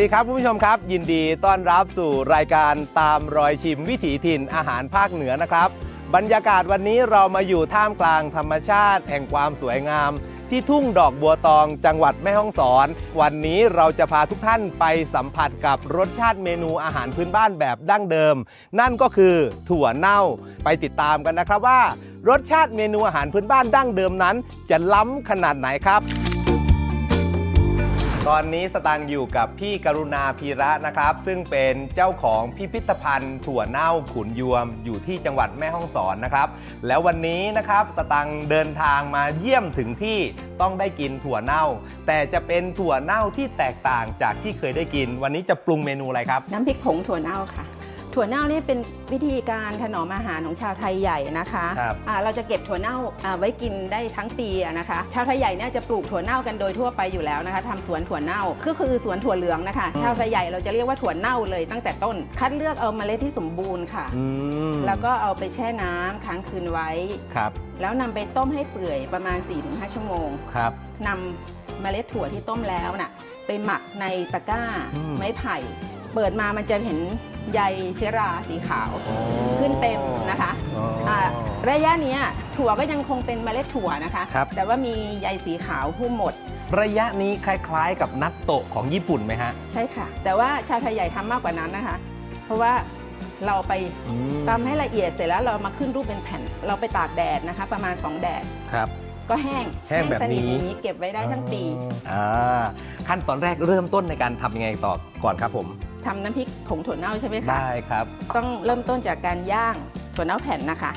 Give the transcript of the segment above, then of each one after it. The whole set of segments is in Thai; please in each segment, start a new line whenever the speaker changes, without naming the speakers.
ดีครับคุณผู้ชมครับ ยินดีต้อนรับสู่รายการตามรอยชิมวิถีถิ่นอาหารภาคเหนือนะครับ บรรยากาศวันนี้เรามาอยู่ท่ามกลางธรรมชาติแห่งความสวยงาม ที่ทุ่งดอกบัวตองจังหวัดแม่ฮ่องสอน วันนี้เราจะพาทุกท่านไปสัมผัสกับรสชาติเมนูอาหารพื้นบ้านแบบดั้งเดิม นั่นก็คือถั่วเน่าไปติดตามกันนะครับว่า รสชาติเมนูอาหารพื้นบ้านดั้งเดิมนั้น จะล้ำขนาดไหนครับ ตอนนี้สตังค์อยู่กับพี่กรุณาพีระนะครับ ซึ่งเป็นเจ้าของพิพิธภัณฑ์ถั่วเน่าขุนยวม อยู่ที่จังหวัดแม่ฮ่องสอนนะครับ แล้ววันนี้นะครับสตังค์เดินทางมาเยี่ยมถึงที่ต้องได้กินถั่วเน่า แต่จะเป็นถั่วเน่าที่แตกต่างจากที่เคยได้กิน วันนี้จะปรุงเมนูอะไรครับ
น้ำพริกผงถั่วเน่าค่ะ ถั่วเน่านี่เป็นวิธีการถนอมอาหารของชาวไทยใหญ่นะคะ
ครับ
อ่าเราจะเก็บถั่วเน่าอ่าไว้กินได้ทั้งปีอะนะคะ ชาวไทยใหญ่เนี่ยจะปลูกถั่วเน่ากันโดยทั่วไปอยู่แล้วนะคะทำสวนถั่วเน่าก็คือสวนถั่วเหลืองนะคะ
อืม
ชาวไทยใหญ่เราจะเรียกว่าถั่วเน่าเลยตั้งแต่ต้น คัดเลือกเอาเมล็ดที่สมบูรณ์ค่ะ
อืม
แล้วก็เอาไปแช่น้ำค้างคืนไว้
ครับ
แล้วนำไปต้มให้เปื่อยประมาณ 4-5 ชั่วโมง
ครับ
นำเมล็ดถั่วที่ต้มแล้วน่ะไปหมักในตะกร้า
อืม
ไม้ไผ่ เปิดมามันจะเห็น ใยเชื้อราสีขาว ขึ้นเต็มนะคะ
อ๋ออ่า
ระยะเนี้ยถั่วก็ยังคงเป็นเมล็ดถั่วนะคะ
ครับ
แต่ว่ามีใยสีขาวหุ้มหมด
ระยะนี้คล้ายๆ กับนัตโตะของญี่ปุ่นไหมฮะ
ใช่ค่ะ แต่ว่าชาวไทยใหญ่ทำมากกว่านั้นนะคะ เพราะว่าเราไป
อืม
ตำให้ละเอียดเสร็จแล้วเรามาขึ้นรูปเป็นแผ่น เราไปตากแดดนะคะ ประมาณ 2 แดด
ครับ
ก็แห้ง
แห้งแบบ
สนิท
นี้
อย่างนี้เก็บไว้ได้ทั้งปี
อ่าขั้นตอนแรกเริ่มต้นในการทำยังไงต่อก่อนครับผม
ทำน้ำพริกผงถั่วเน่าใช่ไหมคะ
ได้ครับ
ต้องเริ่มต้นจากการย่างถั่วเน่าแผ่นนะคะ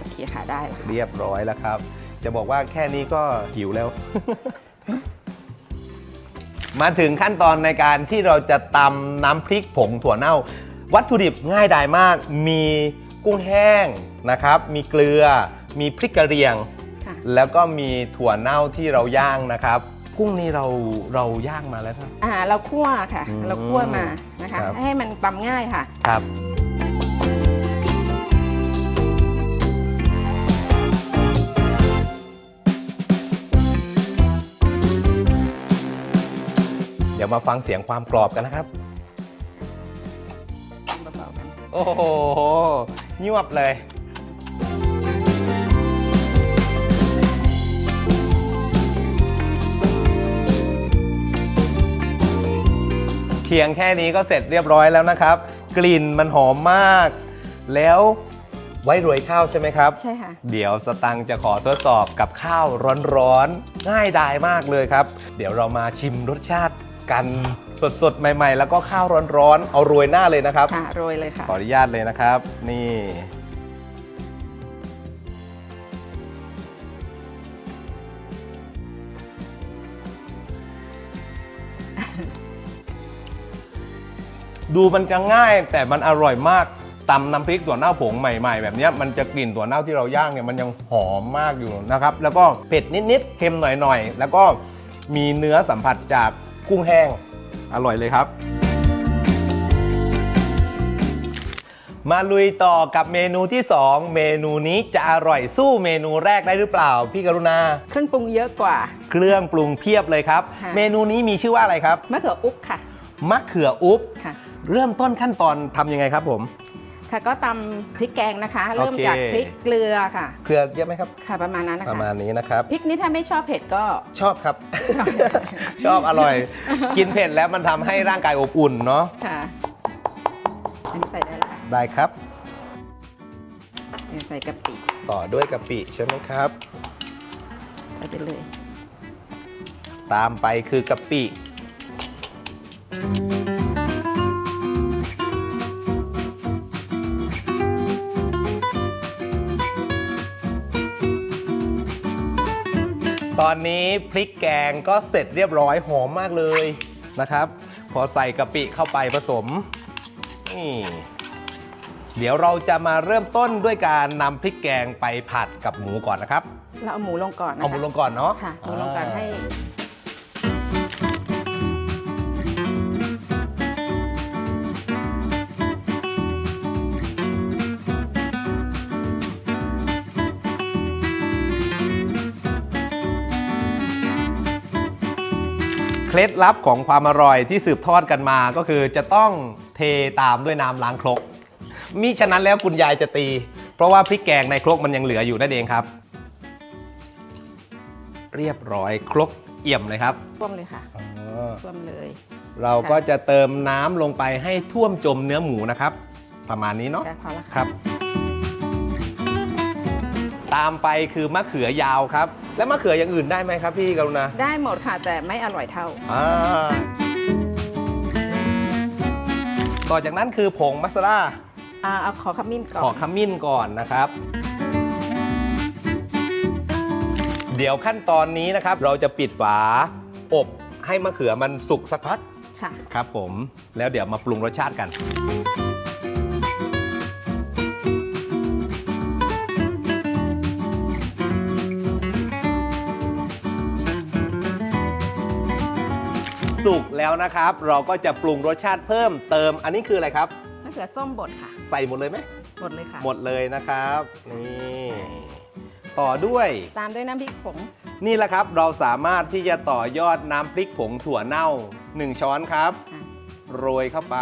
โอเคค่ะได้แล้วค่ะ
เรียบร้อยแล้วครับ จะบอกว่าแค่นี้ก็หิวแล้ว มาถึงขั้นตอนในการที่เราจะตำน้ำพริกผงถั่วเน่า วัตถุดิบง่ายดายมาก มีกุ้งแห้งนะครับ มีเกลือ มีพริกกระเหรียง
ค่ะ
แล้วก็มีถั่วเน่าที่เราย่างนะครับกุ้งนี้เราเราย่างมาแล้วครับ
อ่าเราคั่วค่ะ
อืม
เราคั่วมานะคะ
ครับ
ให้มันตำง่ายค่ะ
ครับ เดี๋ยวมาฟังเสียงความกรอบกันนะครับ
เบาๆกัน
โอ้โหยวบเลยเพียงแค่นี้ก็เสร็จเรียบร้อยแล้วนะครับ กลิ่นมันหอมมาก แล้วไว้โรยข้าวใช่ไหมครับ
ใช่ค่ะ
เดี๋ยวสตังค์จะขอทดสอบกับข้าวร้อนๆ ง่ายดายมากเลยครับ เดี๋ยวเรามาชิมรสชาติกัน สดๆ ใหม่ ๆ แล้วก็ข้าวร้อนๆ เอาโรยหน้าเลยนะครับ
ค่ะโรยเลยค่ะ
ขออนุญาตเลยนะครับ นี่ ดูมันจะง่ายแต่มันอร่อยมากตำน้ำพริกถั่วเน่าผงใหม่ๆ แบบเนี้ยมันจะกลิ่นถั่วเน่าที่เราย่างเนี่ยมันยังหอมมากอยู่นะครับ แล้วก็เผ็ดนิดๆเค็มหน่อยๆ แล้วก็มีเนื้อสัมผัสจากกุ้งแห้ง อร่อยเลยครับ มาลุยต่อกับเมนูที่ 2 เมนูนี้จะอร่อยสู้เมนูแรกได้หรือเปล่า พี่กรุณา
เครื่องปรุงเยอะกว่า
เครื่องปรุงเพียบเลยครับ
ค่ะ
เมนูนี้มีชื่อว่าอะไรครับ
มะเขืออุ๊บค่ะ
มะเขืออุ๊บ
ค่ะ
เริ่มต้นขั้นตอนทำยังไงครับผม
ค่ะก็ตำพริกแกงนะคะ
โอเค
เริ่มจากพริกเกลือค่ะ
เกลือเยอะไหมครับ
ค่ะประมาณนั้นนะ
ประ
คะ
มาณนี้นะครับ
พริกนี้ถ้าไม่ชอบเผ็ดก็
ชอบครับ ชอบอร่อย กินเผ็ดแล้วมันทำให้ร่างกายอบอุ่นเนาะ
ค่ะอันนี้ใส่ได้แล้วค่ะ
ได้ครับ
เดี๋ยวใส่กะปิ
ต่อด้วยกะปิใช่ไหมครับ
ใส่ไปเลย
ตามไปคือกะปิต อนนี้พริกแกงก็เสร็จเรียบร้อยหอมมากเลยนะครับ พอใส่กะปิเข้าไปผสมนี่เดี๋ยวเราจะมาเริ่มต้นด้วยการนำพริกแกงไปผัดกับหมูก่อนนะครับ
เราเอาหมูลงก่อนนะคะ
เอาหมูลงก่อนเนาะ
ค่ะหมูลงก่อนให้
ล็ดลับของความอร่อยที่สืบทอดกันมาก็คือจะต้องเทตามด้วยน้ำล้างครกมิฉะนั้นแล้วคุณยายจะตี เพราะว่าพริกแกงในครกมันยังเหลืออยู่นั่นเองครับ เรียบร้อยครกเอี่ยมเลยครับ
ท่วมเลยค่ะ
อ๋อ
ท่วมเลย
เราก็จะเติมน้ำลงไปให้ท่วมจมเนื้อหมูนะครับ ประมาณนี้เนาะ
แต่พอละ
ค
ค่ะ
รับ ตามไปคือมะเขือยาวครับ แล้วมะเขืออย่างอื่นได้ไหมครับพี่กรุณา
ได้หมดค่ะแต่ไม่อร่อยเท่า
อ่าต่อจากนั้นคือผงมัสลา
อ่าเอาขอขมิ้นก่อน
ขอขมิ้นก่อนนะครับ เดี๋ยวขั้นตอนนี้นะครับ เราจะปิดฝาอบให้มะเขือมันสุกสักพัก
ค่ะ
ครับผมแล้วเดี๋ยวมาปรุงรสชาติกัน สุกแล้วนะครับ เราก็จะปรุงรสชาติเพิ่มเติม อันนี้คืออะไรครับ
มะเขือส้มบดค่ะ
ใส่หมดเลยไหม
หมดเลยค่ะ
หมดเลยนะครับ นี่ต่อด้วย
ตามด้วยน้ำพริกผง
นี่แหละครับเราสามารถที่จะต่อยอดน้ำพริกผงถั่วเน่า 1 ช้อนครับ
ค่ะ
โรยเข้าไป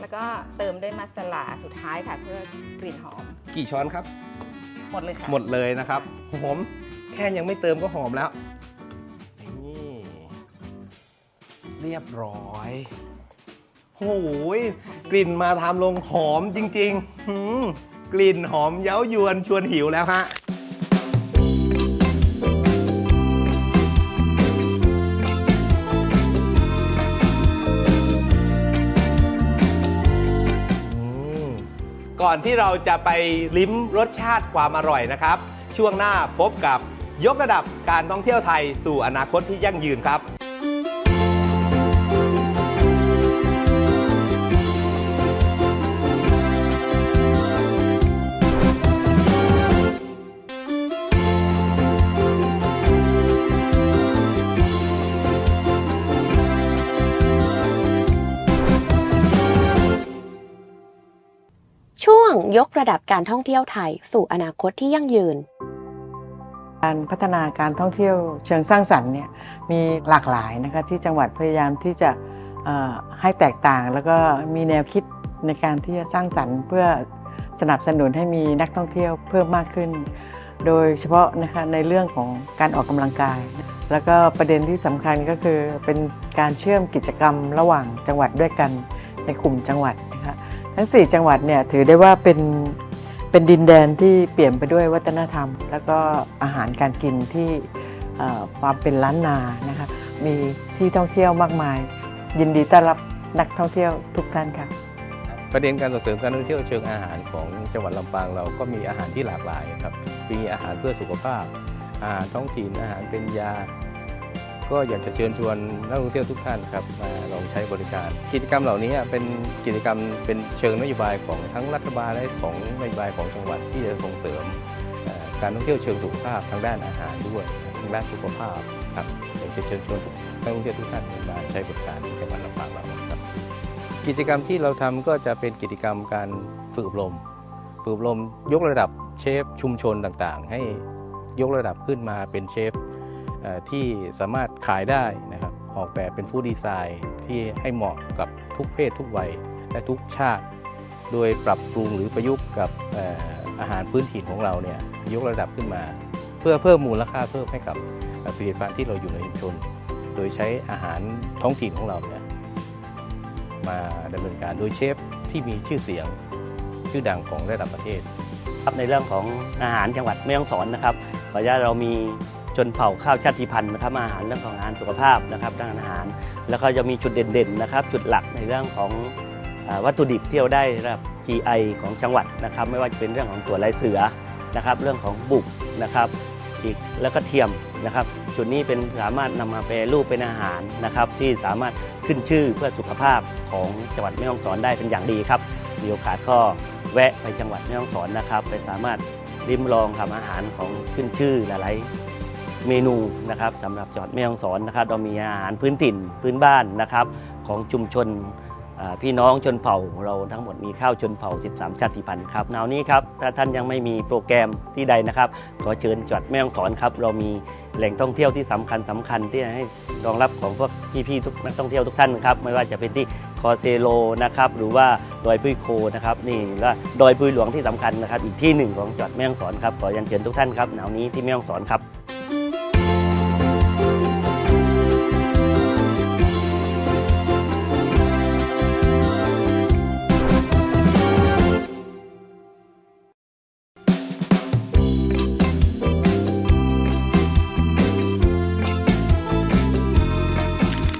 แล้วก็เติมด้วยมัสลาสุดท้ายค่ะ เพื่อกลิ่นหอม
กี่ช้อนครับ
หมดเลยค่ะ
หมดเลยนะครับหอมแค่ยังไม่เติมก็หอมแล้ว เรียบร้อยโอ้โหยกลิ่นมาทำลงหอมจริงๆหืมกลิ่นหอมเย้ายวนชวนหิวแล้วฮะก่อนที่เราจะไปลิ้มรสชาติความอร่อยนะครับ ช่วงหน้าพบกับยกระดับการท่องเที่ยวไทยสู่อนาคตที่ยั่งยืนครับ
ยกระดับการท่องเที่ยวไทยสู่อนาคตที่ยั่งยืน
การพัฒนาการท่องเที่ยวเชิงสร้างสรรค์เนี่ยมีหลากหลายนะคะที่จังหวัดพยายามที่จะให้แตกต่าง แล้วก็มีแนวคิดในการที่จะสร้างสรรค์ เพื่อสนับสนุนให้มีนักท่องเที่ยวเพิ่มมากขึ้น โดยเฉพาะนะคะในเรื่องของการออกกำลังกาย แล้วก็ประเด็นที่สำคัญก็คือเป็นการเชื่อมกิจกรรมระหว่างจังหวัดด้วยกันในกลุ่มจังหวัด ทั้ง 4 จังหวัดเนี่ยถือได้ว่าเป็นเป็นดินแดนที่เปลี่ยนไปด้วยวัฒนธรรม แล้วก็อาหารการกินที่ความเป็นล้านนานะคะมีที่ท่องเที่ยวมากมาย ยินดีต้อนรับนักท่องเที่ยวทุกท่านค่ะ
ประเด็นการส่งเสริมการท่องเที่ยวเชิงอาหารของจังหวัดลำปางเราก็มีอาหารที่หลากหลายครับมีอาหารเพื่อสุขภาพอาหารท้องถิ่นอาหารเป็นยา ก็อยากจะเชิญชวนนักท่องเที่ยวทุกท่านครับมาลองใช้บริการ กิจกรรมเหล่านี้เป็นกิจกรรมเป็นเชิงนโยบายของทั้งรัฐบาลและของนโยบายของจังหวัดที่จะส่งเสริม การท่องเที่ยวเชิงสุขภาพทางด้านอาหารด้วยทางด้านสุขภาพครับอยากจะเชิญชวนนักท่องเที่ยวทุกท่านมาใช้บริการที่จังหวัดลำปางเราครับกิจกรรมที่เราทำก็จะเป็นกิจกรรมการฝึกอบรมฝึกอบรมยกระดับเชฟชุมชนต่างๆ ให้ยกระดับขึ้นมาเป็นเชฟ ที่สามารถขายได้นะครับออกแบบเป็นฟู้ดดีไซน์ที่ให้เหมาะกับทุกเพศทุกวัยและทุกชาติ โดยปรับปรุงหรือประยุกต์กับอาหารพื้นถิ่นของเราเนี่ยยกระดับขึ้นมา เพื่อเพิ่มมูลค่าเพิ่มให้กับผลิตภัณฑ์ที่เราอยู่ในชุมชน โดยใช้อาหารท้องถิ่นของเราเนี่ยมาดำเนินการโดยเชฟที่มีชื่อเสียงชื่อดังของระดับประเทศ
ครับในเรื่องของอาหารจังหวัดแม่ฮ่องสอนนะครับขออนุญาเรามี ชนเผ่าข้าวชาติพันธุ์นะครับอาหารเรื่องของอาหารสุขภาพนะครับด้านอาหาร แล้วก็จะมีจุดเด่นๆนะครับ จุดหลักในเรื่องของวัตถุดิบที่เราได้รับ GI ของจังหวัดนะครับ ไม่ว่าจะเป็นเรื่องของตัวลายเสือนะครับ เรื่องของบุกนะครับ อีกแล้วก็เทียมนะครับ จุดนี้เป็นสามารถนำมาแปรรูปเป็นอาหารนะครับ ที่สามารถขึ้นชื่อเพื่อสุขภาพของจังหวัดแม่ฮ่องสอนได้เป็นอย่างดีครับมีโอกาสก็แวะไปจังหวัดแม่ฮ่องสอนนะครับ ไปสามารถริมลองทำอาหารของขึ้นชื่อหลาย เมนูนะครับสำหรับจังหวัดแม่ฮ่องสอนนะครับ เรามีอาหารพื้นถิ่นพื้นบ้านนะครับ ของชุมชนพี่น้องชนเผ่าเราทั้งหมดมีข้าวชนเผ่า 13 ชาติพันธุ์ครับนาวนี้ครับถ้าท่านยังไม่มีโปรแกรมที่ใดนะครับ ขอเชิญจัดแม่ฮ่องสอนครับ เรามีแหล่งท่องเที่ยวที่สำคัญสำคัญที่จะให้รองรับของพวกพี่ๆทุกนักท่องเที่ยวทุกท่านครับไม่ว่าจะเป็นที่คอเซโลนะครับหรือว่าดอยพุยโคนะครับนี่และดอยพุยหลวงที่สำคัญนะครับ อีกที่หนึ่งของจัดแม่ฮ่องสอนครับขอเรียนเชิญทุกท่านครับหนาวนี้ที่แม่ฮ่องสอนครับ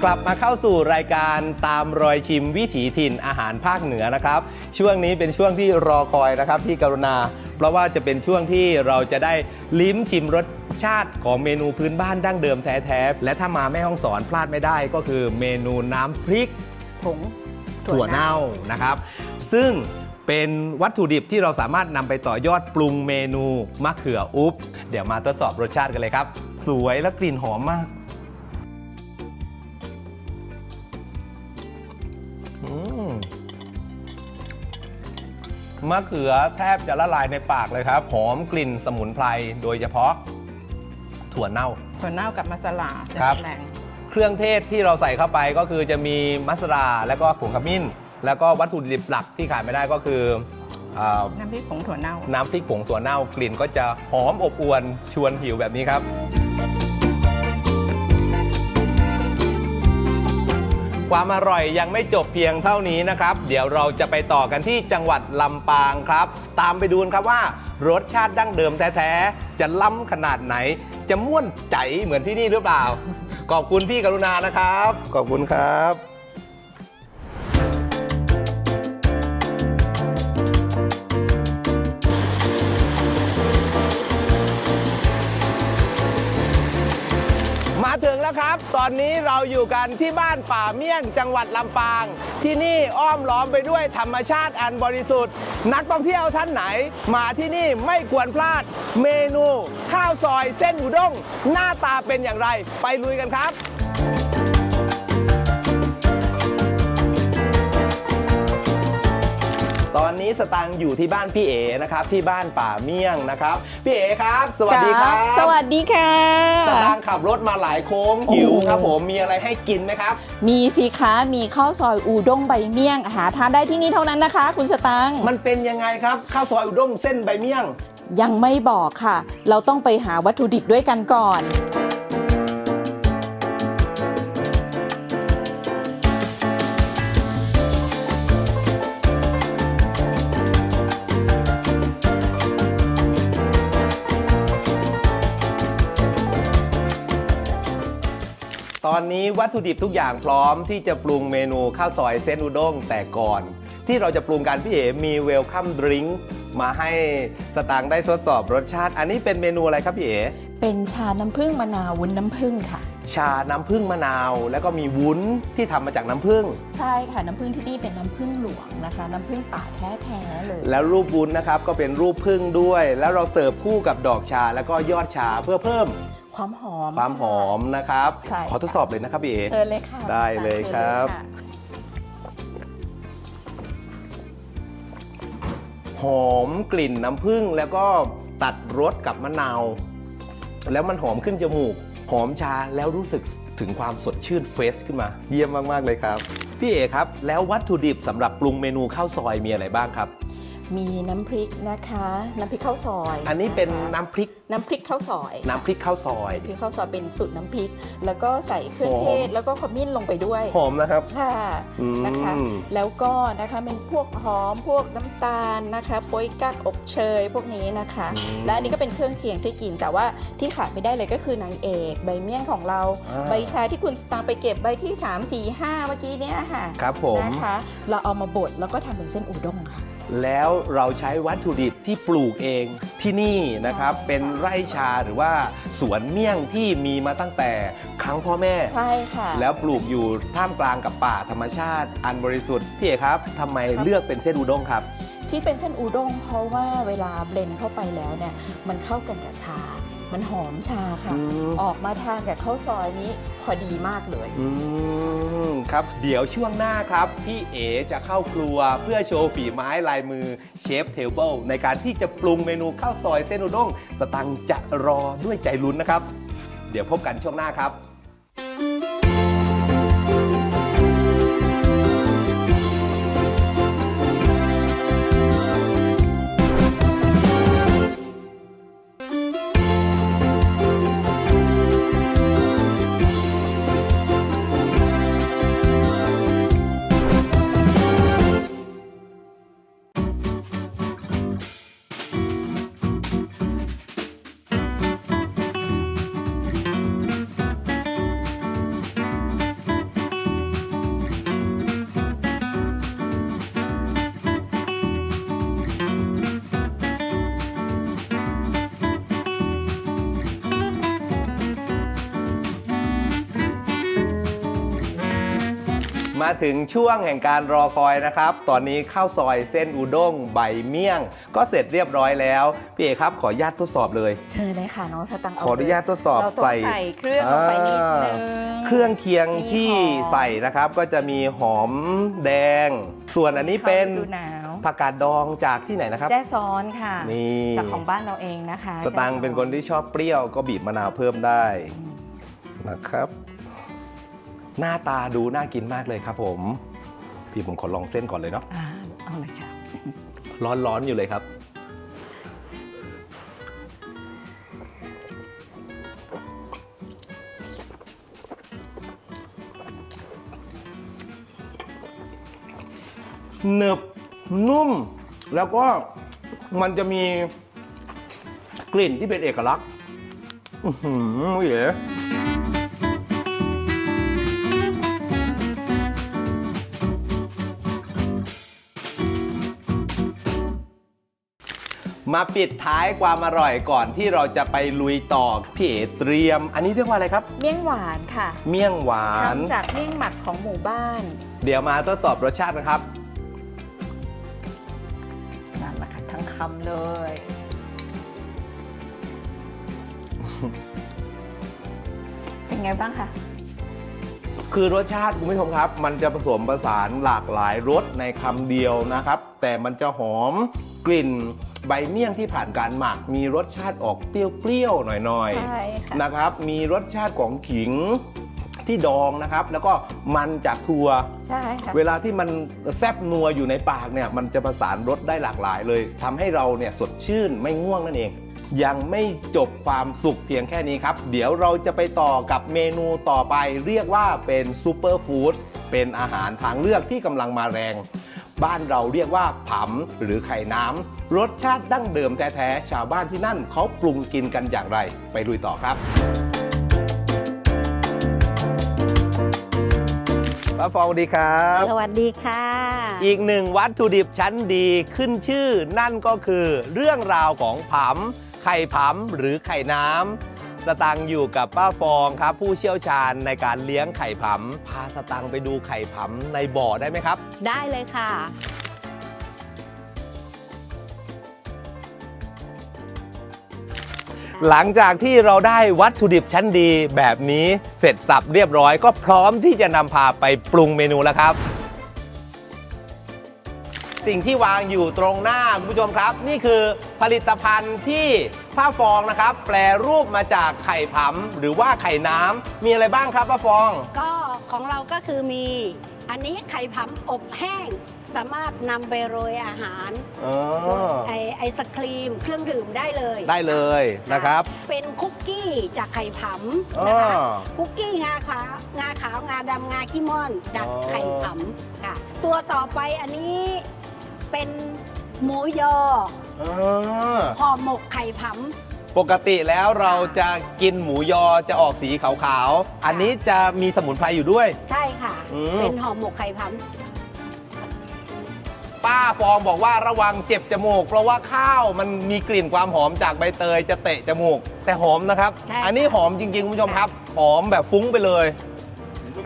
กลับมาเข้าสู่รายการตามรอยชิมวิถีถิ่นอาหารภาคเหนือนะครับ ช่วงนี้เป็นช่วงที่รอคอยนะครับพี่กรุณา เพราะว่าจะเป็นช่วงที่เราจะได้ลิ้มชิมรสชาติของเมนูพื้นบ้านดั้งเดิมแท้ๆและถ้ามาแม่ห้องสอนพลาดไม่ได้ก็คือเมนูน้ำพริก
ผง
ถั่วเน่านะครับ ซึ่งเป็นวัตถุดิบที่เราสามารถนำไปต่อยอดปรุงเมนูมะเขืออุ๊บเดี๋ยวมาทดสอบรสชาติกันเลยครับ สวยและกลิ่นหอมมาก มะเขือแทบจะละลายในปากเลยครับ หอมกลิ่นสมุนไพรโดยเฉพาะถั่วเน่า
ถั่วเน่ากับมัสลาจะ
ครับ
แรง
เครื่องเทศที่เราใส่เข้าไปก็คือจะมีมัสลาแล้วก็ผงขมิ้น แล้วก็วัตถุดิบหลักที่ขาดไม่ได้ก็คือเออ
น้ำพริกผงถั่วเน่า
น้ำพริกผงถั่วเน่ากลิ่นก็จะหอมอบอวนชวนหิวแบบนี้ครับ ความอร่อยยังไม่จบเพียงเท่านี้นะครับ เดี๋ยวเราจะไปต่อกันที่จังหวัดลำปางครับ ตามไปดูนครับว่ารสชาติดั้งเดิมแท้ๆจะล้ำขนาดไหน จะม่วนใจเหมือนที่นี่หรือเปล่า ขอบคุณพี่กรุณานะครับ ขอบคุณครับ ถึงแล้วครับ ตอนนี้เราอยู่กันที่บ้านป่าเมี่ยงจังหวัดลำปาง ที่นี่อ้อมล้อมไปด้วยธรรมชาติอันบริสุทธิ์ นักท่องเที่ยวท่านไหน มาที่นี่ไม่ควรพลาด เมนู ข้าวซอยเส้นอุด้งหน้าตาเป็นอย่างไร ไปลุยกันครับ ตอนนี้สตังค์อยู่ที่บ้านพี่เอนะครับที่บ้านป่าเมี่ยงนะครับพี่เอครับ สวัสดีครับ
สวัสดีค่ะ
สตางค์ขับรถมาหลายโค้งหิว
โอ้
ครับผมมีอะไรให้กินไหมครับ
มีสิคะมีข้าวซอยอูด้งใบเมี่ยง หาทานได้ที่นี่เท่านั้นนะคะ คุณสตังค์
มันเป็นยังไงครับข้าวซอยอุด้งเส้นใบเมี่ยง
ยังไม่บอกค่ะ เราต้องไปหาวัตถุดิบด้วยกันก่อน
อนนี้วัตถุดิบทุกอย่างพร้อมที่จะปรุงเมนูข้าวซอยเส้นอุด้งแต่ก่อน ที่เราจะปรุงกันพี่เอ๋มีเวลคัมดริงก์มาให้สตางค์ได้ทดสอบรสชาติ อันนี้เป็นเมนูอะไรครับพี่เอ๋
เป็นชาน้ำผึ้งมะนาววุ้นน้ำผึ้งค่ะ
ชาน้ำผึ้งมะนาว แล้วก็มีวุ้นที่ทำมาจากน้ำผึ้ง
ใช่ค่ะน้ำผึ้งที่นี่เป็นน้ำผึ้งหลวงนะคะ น้ำผึ้งป่าแท้ๆเลย
แล้วรูปวุ้นนะครับก็เป็นรูปผึ้งด้วย แล้วเราเสิร์ฟคู่กับดอกชาแล้วก็ยอดชาเพื่อเพิ่ม
ความหอม
ความหอมนะครับ
ใช่
ขอทดสอบเลยนะครับพี่เอ๋
เชิญเลยค่ะ
ได้เลยครับ
เชิญเลยะ
หอมกลิ่นน้ำผึ้งแล้วก็ตัดรสกับมะนาว แล้วมันหอมขึ้นจมูก หอมชาแล้วรู้สึกถึงความสดชื่นเฟสขึ้นมา เยี่ยมมาก ๆ เลยครับ พี่เอครับ แล้ววัตถุดิบสำหรับปรุงเมนูข้าวซอยมีอะไรบ้างครับ
มีน้ำพริกนะคะ น้ำพริกข้าวซอย
อันนี้เป็น
นะคะ
น้ำพริก
น้ำพริกข้าวซอย
น้ำพริกข้าวซอย
น้ำพริกข้าวซอยเป็นสูตรน้ำพริก แล้วก็ใส่เครื่อง
หอม
เทศ แล้วก็ขมิ้นลงไปด้วย
หอมนะครับ
ค่ะ
อืม
นะคะ แล้วก็นะคะเป็นพวกหอมพวกน้ำตาลนะคะโป๊ยกั๊กอบเชยพวกนี้นะคะ
อืม
และอันนี้ก็เป็นเครื่องเคียงที่กินแต่ว่าที่ขาดไม่ได้เลยก็คือนางเอก ใบเมี่ยงของเรา
อ่า
ใบชาที่คุณสตางค์ไปเก็บใบที่ 3 4 5 เมื่อกี้เนี่ยค่ะ
ครับผม
นะคะ เราเอามาบดแล้วก็ทำเป็นเส้นอุด้งค่ะ
แล้วเราใช้วัตถุดิบที่ปลูกเองที่นี่นะครับ
ใช่ค่ะ
เป็นไร่ชาหรือว่าสวนเมี่ยงที่มีมาตั้งแต่ครั้งพ่อแม่
ใช่ค่ะ
แล้วปลูกอยู่ท่ามกลางกับป่าธรรมชาติอันบริสุทธิ์พี่เอกครับทำไม
ครับ
เลือกเป็นเส้นอุด้งครับ
ที่เป็นเส้นอุด้งเพราะว่าเวลาเบลนด์เข้าไปแล้วเนี่ยมันเข้ากันกับชา มันหอมชาค่ะ
อืม
ออกมาทานกับข้าวซอยนี้พอดีมากเลย
อืมครับเดี๋ยวช่วงหน้าครับ พี่เอจะเข้าครัวเพื่อโชว์ฝีไม้ลายมือเชฟเทเบิลในการที่จะปรุงเมนูข้าวซอยเส้นอุด้งสตังค์จะรอด้วยใจลุ้นนะครับ เดี๋ยวพบกันช่วงหน้าครับ มาถึงช่วงแห่งการรอคอยนะครับ ตอนนี้ข้าวซอยเส้นอุด้งใบเมี่ยง ก็เสร็จเรียบร้อยแล้ว พี่เอกครับขออนุญาตทดสอบเลย
เชิญเลยค่ะน้องสตังค์
ขออนุญาตทดสอบ
เราต้อง
ใส่
ใส่เครื่องลงไปนิดนึง
เครื่องเคียง
มี
ที่
หอม
ใส่นะครับก็จะมีหอมแดง ส่วนอันนี้เป็น
ข้าวฤดูหนาว
ผักกาดดองจากที่ไหนนะครับ
แจ้ซ้อนค่ะ
นี่
จากของบ้านเราเองนะคะ
สตังค์เป็นคนที่ชอบเปรี้ยวก็บีบมะนาวเพิ่มได้นะครับ หน้าตาดูน่ากินมากเลยครับผม พี่ผมขอลองเส้นก่อนเลยเนาะ
อ่าเอาเลยค่ะ
ร้อนๆอยู่เลยครับ หนึบนุ่ม แล้วก็มันจะมีกลิ่นที่เป็นเอกลักษณ์ อื้อหือเอ๋ มาปิดท้ายความอร่อยก่อนที่เราจะไปลุยต่อพี่เอ๋เตรียม อันนี้เรียกว่าอะไรครับ
เมี่ยงหวานค่ะ
เมี่ยงหวาน
ทำจากเมี่ยงหมักของหมู่บ้าน
เดี๋ยวมาทดสอบรสชาตินะครับ
นั่นแหละค่ะทั้งคำเลยเป็นไงบ้างคะ
คือรสชาติคุณผู้ชมครับ มันจะผสมผสานหลากหลายรสในคำเดียวนะครับ แต่มันจะหอมกลิ่น ใบเมี่ยงที่ผ่านการหมัก มีรสชาติออกเปรี้ยวๆหน่อย
ใช่ค่ะ
ๆนะครับ มีรสชาติของขิงที่ดองนะครับ แล้วก็มันจากถั่ว
ใช่ค่ะ
เวลาที่มันแซบนัวอยู่ในปากเนี่ยมันจะประสานรสได้หลากหลายเลยทำให้เราเนี่ยสดชื่นไม่ง่วงนั่นเอง ยังไม่จบความสุขเพียงแค่นี้ครับ เดี๋ยวเราจะไปต่อกับเมนูต่อไป เรียกว่าเป็นซูเปอร์ฟู้ดเป็นอาหารทางเลือกที่กำลังมาแรง บ้านเราเรียกว่าผำหรือไข่น้ำรสชาติดั้งเดิมแท้ๆชาวบ้านที่นั่นเขาปรุงกินกันอย่างไร ไปลุยต่อครับป้าฟองสวัสดีครับ
สวัสดีค่ะ
อีกหนึ่งวัตถุดิบชั้นดีขึ้นชื่อนั่นก็คือเรื่องราวของผำไข่ผำหรือไข่น้ำ สตังค์อยู่กับป้าฟองครับ ผู้เชี่ยวชาญในการเลี้ยงไข่ผำพาสตังค์ไปดูไข่ผำในบ่อได้ไหมครับ
ได้เลยค่ะ
หลังจากที่เราได้วัตถุดิบชั้นดีแบบนี้เสร็จสับเรียบร้อย ก็พร้อมที่จะนำพาไปปรุงเมนูแล้วครับ สิ่งที่วางอยู่ตรงหน้าคุณผู้ชมครับ นี่คือผลิตภัณฑ์ที่ป้าฟองนะครับ แปลรูปมาจากไข่ผำหรือว่าไข่น้ำมีอะไรบ้างครับป้าฟอง
ก็ของเราก็คือมีอันนี้ไข่ผำอบแห้ง สามารถนำไปโรยอาหาร
อ๋อ
ไอไอศครีมเครื่องดื่มได้เลย
ได้เลยนะครับ
เป็นคุกกี้จากไข่ผำ
อ๋อ
นะคะคุกกี้งาขาวงาขาวงาดำงาขี้ม่อนจาก
อ๋อ
ไข่ผำค่ะ ตัวต่อไปอันนี้ เป็นหมูยอ
อ๋อ
ห่อหมกไข่ผ
ปกติแล้วเราจะกินหมูยอจะออกสีขาวๆ อันนี้จะมีสมุนไพรอยู่ด้วยำ
ใช่ค่ะ
อืม
เป็นห่อหมกไข่ผ
ป้าฟองบอกว่าระวังเจ็บจมูก เพราะว่าข้าวมันมีกลิ่นความหอมจากใบเตยจะเตะจมูก แต่หอมนะครับ
ใช่
อันนี้หอมจริงๆคุณผู้ชมครับ หอมแบบฟุ้งไปเลย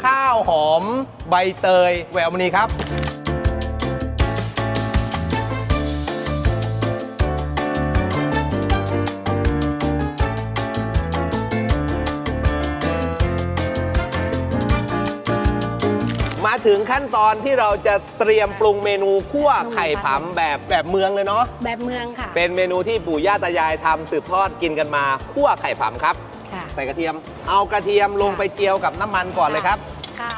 ข้าวหอมใบเตยแหววมณีครับ ถึงขั้นตอนที่เราจะเตรียมปรุงเมนูคั่วไข่ผำแบบแบบเมืองเลยเนาะำ
แบบเมืองค่ะ
เป็นเมนูที่ปู่ย่าตายายทำสืบทอดกินกันมาคั่วไข่ผำครับ
ค่ะ
ใส่กระเทียม เอากระเทียมลงไปเจียวกับน้ำมันก่อนเลยครับ
ค่ะ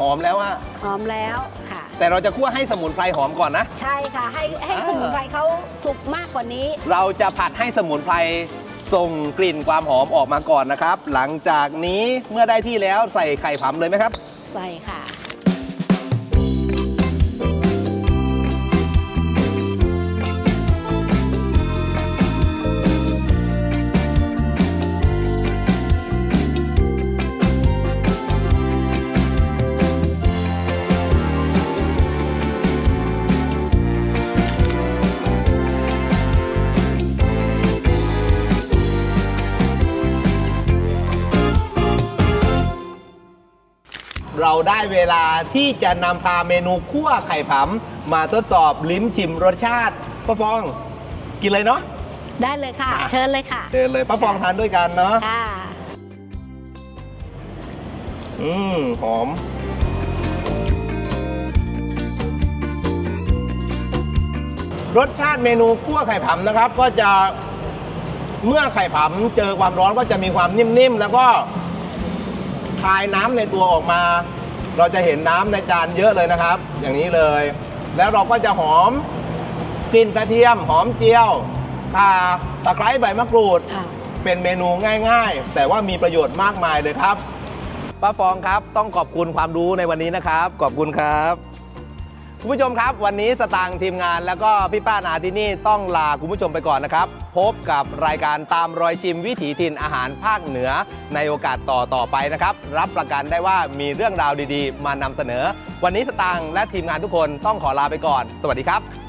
หอมแล้วอะ
หอมแล้วค่ะ
แต่เราจะคั่วให้สมุนไพรหอมก่อนนะ
ใช่ค่ะ ให้ให้
อ่า
สมุนไพรเขาสุกมากกว่านี้
เราจะผัดให้สมุนไพรส่งกลิ่นความหอมออกมาก่อนนะครับ หลังจากนี้เมื่อได้ที่แล้วใส่ไข่ผำเลยไหมครับ
ใส่ค่ะ
เราได้เวลาที่จะนำพาเมนูคั่วไข่ผำมาทดสอบลิ้มชิมรสชาติป้าฟองกินเลยเนาะ
ได้เลยค่ะ
อะ
เชิญเลยค่ะ
เชิญเลยป้าฟองทานด้วยกันเนาะ
ค่ะ
อืมหอมรสชาติเมนูคั่วไข่ผำนะครับ ก็จะเมื่อไข่ผำเจอความร้อนก็จะมีความนิ่มๆแล้วก็ คายน้ำในตัวออกมา เราจะเห็นน้ำในจานเยอะเลยนะครับ อย่างนี้เลย แล้วเราก็จะหอมกลิ่นกระเทียมหอมเจียวข่าตะไคร้ใบมะกรูด
อะ
เป็นเมนูง่ายๆ แต่ว่ามีประโยชน์มากมายเลยครับป้าฟองครับต้องขอบคุณความรู้ในวันนี้นะครับ ขอบคุณครับ คุณผู้ชมครับ วันนี้สตางค์ทีมงานแล้วก็พี่ป้านาที่นี่ต้องลาคุณผู้ชมไปก่อนนะครับ พบกับรายการตามรอยชิมวิถีถิ่นอาหารภาคเหนือในโอกาสต่อต่อไปนะครับ รับประกันได้ว่ามีเรื่องราวดีๆ มานำเสนอ วันนี้สตางค์และทีมงานทุกคนต้องขอลาไปก่อน สวัสดีครับ